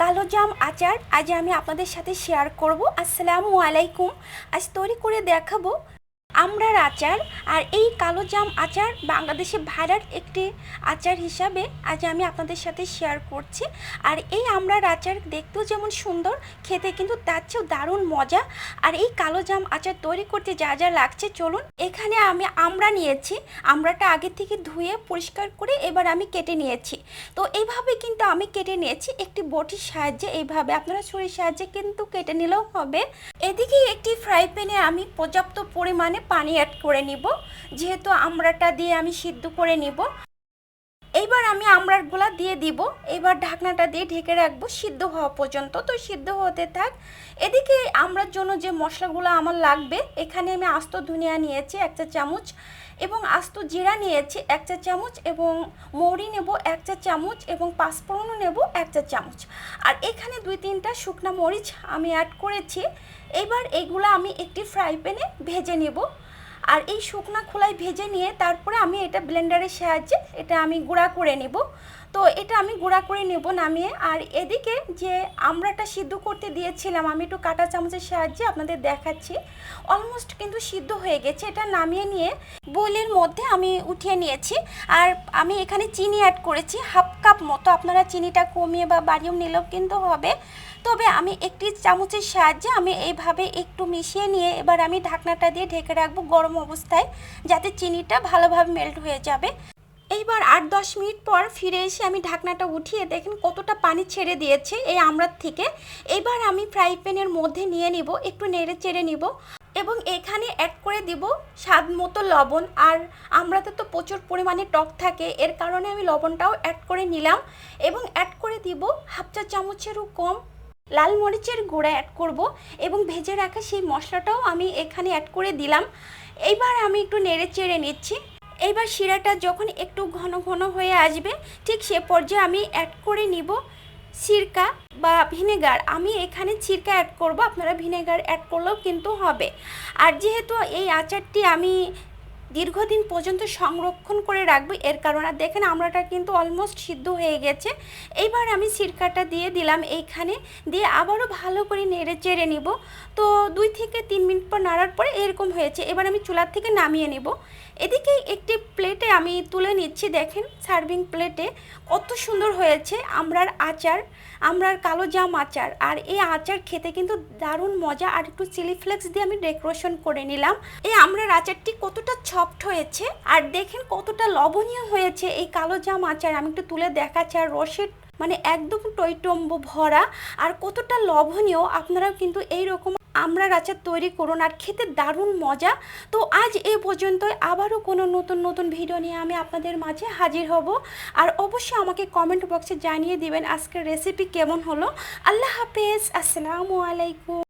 কালো জাম আচার আজ আমি আপনাদের সাথে শেয়ার করব। আসসালামু আলাইকুম। আজ তৈরি করে দেখাবো আমড়ার আচার আর এই কালো জাম আচার বাংলাদেশে ভাইরাল একটি আচার হিসাবে আজ আমি আপনাদের সাথে শেয়ার করছি। আর এই আমড়ার আচার দেখতেও যেমন সুন্দর, খেতে কিন্তু তার চেয়েও দারুণ মজা। আর এই কালো জাম আচার তৈরি করতে যা যা লাগছে, চলুন এখানে আমি আমড়া নিয়েছি আমড়াটা আগে থেকে ধুয়ে পরিষ্কার করে এবার আমি কেটে নিয়েছি। তো এইভাবে কিন্তু আমি কেটে নিয়েছি, একটি বটির সাহায্যে এইভাবে আপনারা ছুরির সাহায্যে কিন্তু কেটে নিলেও হবে। এদিকে একটি ফ্রাই প্যানে আমি পর্যাপ্ত পরিমাণে পানি অ্যাড করে নিব। যেহেতু আমড়াটা দিয়ে আমি সিদ্ধ করে নিব এইবার আমি আমড়ারগুলা দিয়ে দিব। এবার ঢাকনাটা দিয়ে ঢেকে রাখব সিদ্ধ হওয়া পর্যন্ত। তো সিদ্ধ হতে থাক। এদিকে আমড়ার জন্য যে মশলাগুলো আমার লাগবে, এখানে আমি আস্ত ধনিয়া নিয়েছি এক চা চামচ এবং আস্ত জিরা নিয়েছি এক চা চামচ এবং মৌরি নেব এক চা চামচ এবং পাঁচফোড়নও নেব এক চা চামচ। আর এখানে দুই তিনটা শুকনা মরিচ আমি অ্যাড করেছি। এবার এগুলো আমি একটি ফ্রাই প্যানে ভেজে নেব। আর এই শুকনা খোলায় ভেজে নিয়ে তারপরে আমি এটা ব্লেন্ডারের সাহায্যে এটা আমি গুঁড়া করে নেব। তো এটা আমি গুঁড়া করে নেব নামিয়ে। আর এদিকে যে আমড়াটা সিদ্ধ করতে দিয়েছিলাম, আমি একটু কাঁটা চামচের সাহায্যে আপনাদের দেখাচ্ছি। অলমোস্ট কিন্তু সিদ্ধ হয়ে গেছে। এটা নামিয়ে নিয়ে বোলের মধ্যে আমি উঠিয়ে নিয়েছি। আর আমি এখানে চিনি অ্যাড করেছি, হাফ কাপ মতো। আপনারা চিনিটা কমিয়ে বা বাড়িয়েও নিলেও কিন্তু হবে। তবে আমি একটি চামচের সাহায্যে আমি এইভাবে একটু মিশিয়ে নিয়ে এবার আমি ঢাকনাটা দিয়ে ঢেকে রাখব গরম অবস্থায়, যাতে চিনিটা ভালোভাবে মেল্ট হয়ে যাবে। এইবার আট দশ মিনিট পর ফিরে এসে আমি ঢাকনাটা উঠিয়ে দেখেন কতটা পানি ছেড়ে দিয়েছে এই আমড়ার থেকে। এবার আমি ফ্রাই প্যানের মধ্যে নিয়ে নিব, একটু নেড়ে চেড়ে নিব এবং এখানে অ্যাড করে দিব স্বাদ মতো লবণ। আর আমরাতে তো প্রচুর পরিমাণে টক থাকে, এর কারণে আমি লবণটাও অ্যাড করে নিলাম এবং অ্যাড করে দিব হাফ চা চামচেরও কম লাল মরিচের গুঁড়া অ্যাড করব এবং ভেজে রাখা সেই মশলাটাও আমি এখানে অ্যাড করে দিলাম। এইবার আমি একটু নেড়ে চেড়ে নিচ্ছি। এইবার শিরাটা যখন একটু ঘন ঘন হয়ে আসবে, ঠিক সে পর্যায়ে আমি অ্যাড করে নিব সিরকা বা ভিনেগার। আমি এখানে সিরকা অ্যাড করব, আপনারা ভিনেগার অ্যাড করলেও কিন্তু হবে। আর যেহেতু এই আচারটি আমি দীর্ঘদিন পর্যন্ত সংরক্ষণ করে রাখব। এর কারণে দেখেন আমড়াটা কিন্তু অলমোস্ট সিদ্ধ হয়ে গেছে। এইবার আমি সিরকাটা দিয়ে দিলাম এইখানে। দিয়ে আবারও ভালো করে নেড়ে চেড়ে নিব। তো দুই থেকে তিন মিনিট পর নাড়ার পরে এরকম হয়েছে। এবার আমি চুলার থেকে নামিয়ে নেব। এদিকে একটি প্লেটে আমি তুলে নিচ্ছি, দেখেন সার্ভিং প্লেটে। কত সুন্দর হয়েছে আমরার আচার, আমরার কালো জাম আচার। আর এই আচার খেতে কিন্তু দারুণ মজা। আর একটু চিলি ফ্লেক্স দিয়ে আমি ডেকোরেশন করে নিলাম। এই আমরার আচারটি কতটা সফট হয়েছে। আর দেখেন কতটা লবণীয় হয়েছে এই কালো জাম আচার। আমি একটু তুলে দেখাচ্ছি, আর রসের মানে একদম টৈটম্ব ভরা। আর কতটা লবণীয় আপনারাও কিন্তু এই রকম আমরা আচার তৈরি করুন, আর খেতে দারুণ মজা। তো আজ এ পর্যন্তই। আবারও কোনো নতুন নতুন ভিডিও নিয়ে আমি আপনাদের মাঝে হাজির হব। আর অবশ্যই আমাকে কমেন্ট বক্সে জানিয়ে দিবেন আজকের রেসিপি কেমন হলো। আল্লাহ হাফেজ। আসসালামু আলাইকুম।